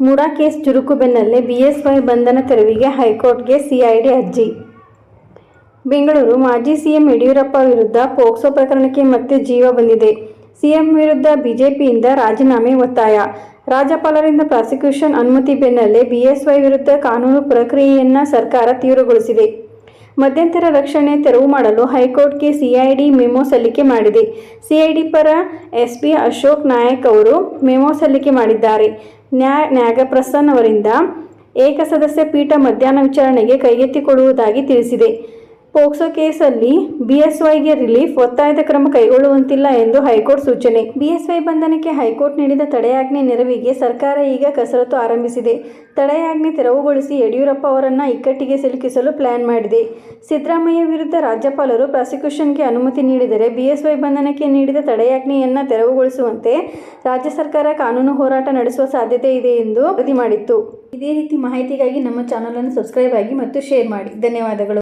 MUDA case ಚುರುಕು ಬೆನ್ನಲ್ಲೇ BSY ಬಂಧನ ತೆರವಿಗೆ ಹೈಕೋರ್ಟ್ಗೆ ಸಿಐಡಿ ಅರ್ಜಿ. ಬೆಂಗಳೂರು ಮಾಜಿ ಸಿಎಂ ಯಡಿಯೂರಪ್ಪ ವಿರುದ್ಧ ಪೋಕ್ಸೋ ಪ್ರಕರಣಕ್ಕೆ ಮತ್ತೆ ಜೀವ ಬಂದಿದೆ. ಸಿಎಂ ವಿರುದ್ಧ ಬಿಜೆಪಿಯಿಂದ ರಾಜೀನಾಮೆ ಒತ್ತಾಯ. ರಾಜ್ಯಪಾಲರಿಂದ ಪ್ರಾಸಿಕ್ಯೂಷನ್ ಅನುಮತಿ ಬೆನ್ನಲ್ಲೇ ಬಿಎಸ್ವೈ ವಿರುದ್ಧ ಕಾನೂನು ಪ್ರಕ್ರಿಯೆಯನ್ನು ಸರ್ಕಾರ ತೀವ್ರಗೊಳಿಸಿದೆ. ಮಧ್ಯಂತರ ರಕ್ಷಣೆ ತೆರವು ಮಾಡಲು ಹೈಕೋರ್ಟ್ಗೆ ಸಿಐಡಿ ಮೆಮೊ ಸಲ್ಲಿಕೆ ಮಾಡಿದೆ. ಸಿಐಡಿ ಪರ ಎಸ್ಪಿ ಅಶೋಕ್ ನಾಯಕ್ ಅವರು ಮೆಮೊ ಸಲ್ಲಿಕೆ ಮಾಡಿದ್ದಾರೆ. ನ್ಯಾ, ನ್ಯಾಗಪ್ರಸನ್ನ ಅವರಿಂದ ಏಕಸದಸ್ಯ ಪೀಠ ಮಧ್ಯಾಹ್ನ ವಿಚಾರಣೆಗೆ ಕೈಗೆತ್ತಿಕೊಳ್ಳುವುದಾಗಿ ತಿಳಿಸಿದೆ. ಪೋಕ್ಸೋ ಕೇಸಲ್ಲಿ ಬಿಎಸ್ವೈಗೆ ರಿಲೀಫ್ ಒತ್ತಾಯದ ಕ್ರಮ ಕೈಗೊಳ್ಳುವಂತಿಲ್ಲ ಎಂದು ಹೈಕೋರ್ಟ್ ಸೂಚನೆ. ಬಿಎಸ್ವೈ ಬಂಧನಕ್ಕೆ ಹೈಕೋರ್ಟ್ ನೀಡಿದ ತಡೆಯಾಜ್ಞೆ ನೆರವಿಗೆ ಸರ್ಕಾರ ಈಗ ಕಸರತ್ತು ಆರಂಭಿಸಿದೆ. ತಡೆಯಾಜ್ಞೆ ತೆರವುಗೊಳಿಸಿ ಯಡಿಯೂರಪ್ಪ ಅವರನ್ನು ಇಕ್ಕಟ್ಟಿಗೆ ಸಿಲುಕಿಸಲು ಪ್ಲಾನ್ ಮಾಡಿದೆ. ಸಿದ್ದರಾಮಯ್ಯ ವಿರುದ್ಧ ರಾಜ್ಯಪಾಲರು ಪ್ರಾಸಿಕ್ಯೂಷನ್ಗೆ ಅನುಮತಿ ನೀಡಿದರೆ ಬಿಎಸ್ವೈ ಬಂಧನಕ್ಕೆ ನೀಡಿದ ತಡೆಯಾಜ್ಞೆಯನ್ನು ತೆರವುಗೊಳಿಸುವಂತೆ ರಾಜ್ಯ ಸರ್ಕಾರ ಕಾನೂನು ಹೋರಾಟ ನಡೆಸುವ ಸಾಧ್ಯತೆ ಇದೆ ಎಂದು ವರದಿ ಮಾಡಿತ್ತು. ಇದೇ ರೀತಿ ಮಾಹಿತಿಗಾಗಿ ನಮ್ಮ ಚಾನಲನ್ನು ಸಬ್ಸ್ಕ್ರೈಬ್ ಆಗಿ ಮತ್ತು ಶೇರ್ ಮಾಡಿ. ಧನ್ಯವಾದಗಳು.